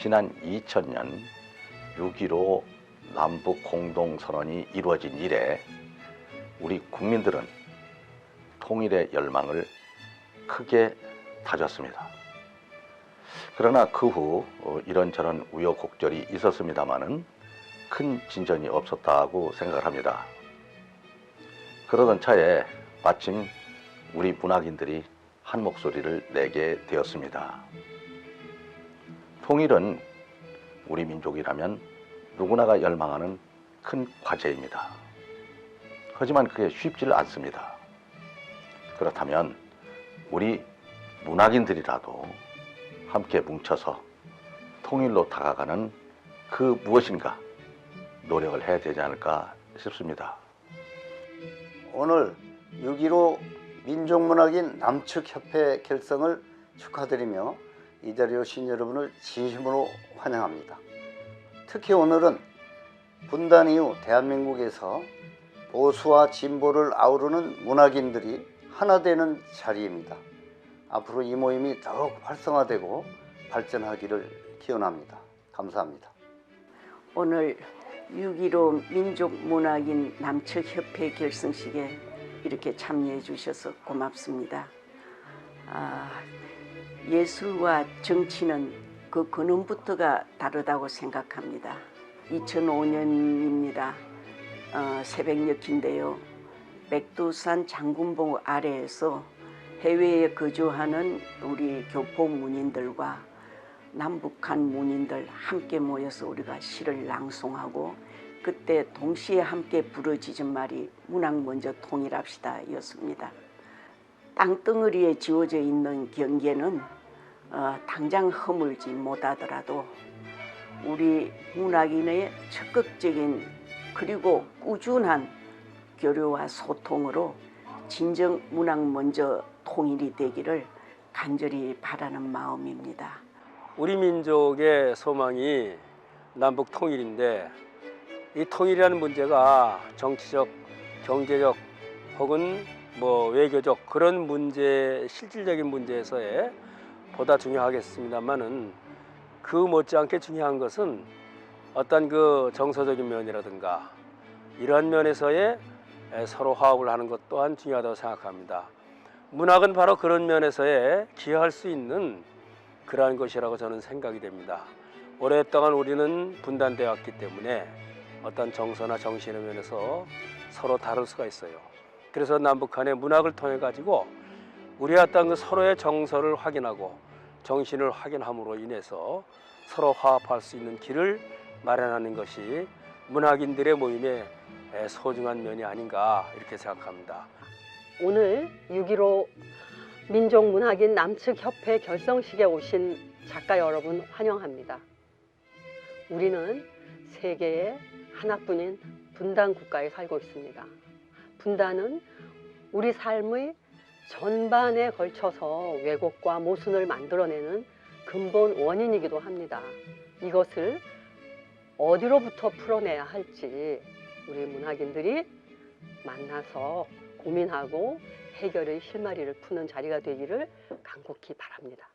지난 2000년 6.15 남북 공동선언이 이루어진 이래 우리 국민들은 통일의 열망을 크게 다졌습니다. 그러나 그 후 이런저런 우여곡절이 있었습니다마는 큰 진전이 없었다고 생각을 합니다. 그러던 차에 마침 우리 문학인들이 한 목소리를 내게 되었습니다. 통일은 우리 민족이라면 누구나가 열망하는 큰 과제입니다. 하지만 그게 쉽지를 않습니다. 그렇다면 우리 문학인들이라도 함께 뭉쳐서 통일로 다가가는 그 무엇인가 노력을 해야 되지 않을까 싶습니다. 오늘 6.15 민족문학인 남측협회 결성을 축하드리며 이 자리에 오신 여러분을 진심으로 환영합니다. 특히 오늘은 분단 이후 대한민국에서 보수와 진보를 아우르는 문학인들이 하나 되는 자리입니다. 앞으로 이 모임이 더욱 활성화되고 발전하기를 기원합니다. 감사합니다. 오늘 6.15 민족문학인 남측협회 결성식에 이렇게 참여해 주셔서 고맙습니다. 아, 예술과 정치는 그 근원부터가 다르다고 생각합니다. 2005년입니다. 어, 새벽녘인데요. 백두산 장군봉 아래에서 해외에 거주하는 우리 교포 문인들과 남북한 문인들 함께 모여서 우리가 시를 낭송하고 그때 동시에 함께 부러지진 말이 문학 먼저 통일합시다 였습니다. 땅덩어리에 지워져 있는 경계는 어, 당장 허물지 못하더라도 우리 문학인의 적극적인 그리고 꾸준한 교류와 소통으로 진정 문학 먼저 통일이 되기를 간절히 바라는 마음입니다. 우리 민족의 소망이 남북 통일인데 이 통일이라는 문제가 정치적, 경제적 혹은 뭐 외교적 그런 문제, 실질적인 문제에서의 보다 중요하겠습니다만은 그 못지않게 중요한 것은 어떤 그 정서적인 면이라든가 이러한 면에서의 서로 화합을 하는 것 또한 중요하다고 생각합니다. 문학은 바로 그런 면에서의 기여할 수 있는 그러한 것이라고 저는 생각이 됩니다. 오랫동안 우리는 분단되어 왔기 때문에 어떤 정서나 정신의 면에서 서로 다를 수가 있어요. 그래서 남북한의 문학을 통해 가지고 우리 어떤 그 서로의 정서를 확인하고 정신을 확인함으로 인해서 서로 화합할 수 있는 길을 마련하는 것이 문학인들의 모임의 소중한 면이 아닌가 이렇게 생각합니다. 오늘 6.15 민족문학인 남측협회 결성식에 오신 작가 여러분 환영합니다. 우리는 세계의 하나뿐인 분단 국가에 살고 있습니다. 분단은 우리 삶의 전반에 걸쳐서 왜곡과 모순을 만들어내는 근본 원인이기도 합니다. 이것을 어디로부터 풀어내야 할지 우리 문학인들이 만나서 고민하고 해결의 실마리를 푸는 자리가 되기를 간곡히 바랍니다.